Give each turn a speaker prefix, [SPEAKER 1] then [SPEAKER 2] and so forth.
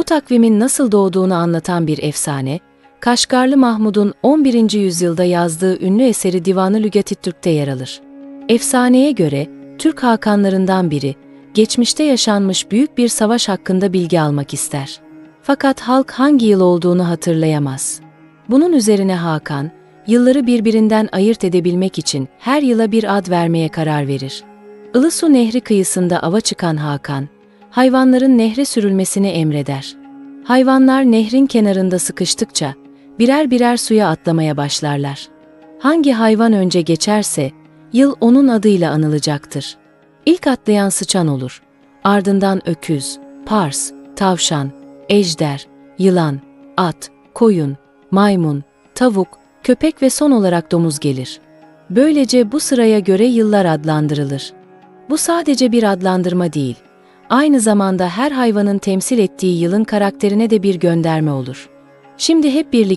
[SPEAKER 1] Bu takvimin nasıl doğduğunu anlatan bir efsane, Kaşgarlı Mahmud'un 11. yüzyılda yazdığı ünlü eseri Divanı Lügati Türk'te yer alır. Efsaneye göre Türk hakanlarından biri, geçmişte yaşanmış büyük bir savaş hakkında bilgi almak ister. Fakat halk hangi yıl olduğunu hatırlayamaz. Bunun üzerine Hakan, yılları birbirinden ayırt edebilmek için her yıla bir ad vermeye karar verir. Ilısu Nehri kıyısında ava çıkan Hakan, hayvanların nehre sürülmesini emreder. Hayvanlar nehrin kenarında sıkıştıkça birer birer suya atlamaya başlarlar. Hangi hayvan önce geçerse yıl onun adıyla anılacaktır. İlk atlayan sıçan olur. Ardından öküz, pars, tavşan, ejder, yılan, at, koyun, maymun, tavuk, köpek ve son olarak domuz gelir. Böylece bu sıraya göre yıllar adlandırılır. Bu sadece bir adlandırma değil, aynı zamanda her hayvanın temsil ettiği yılın karakterine de bir gönderme olur. Şimdi hep birlikte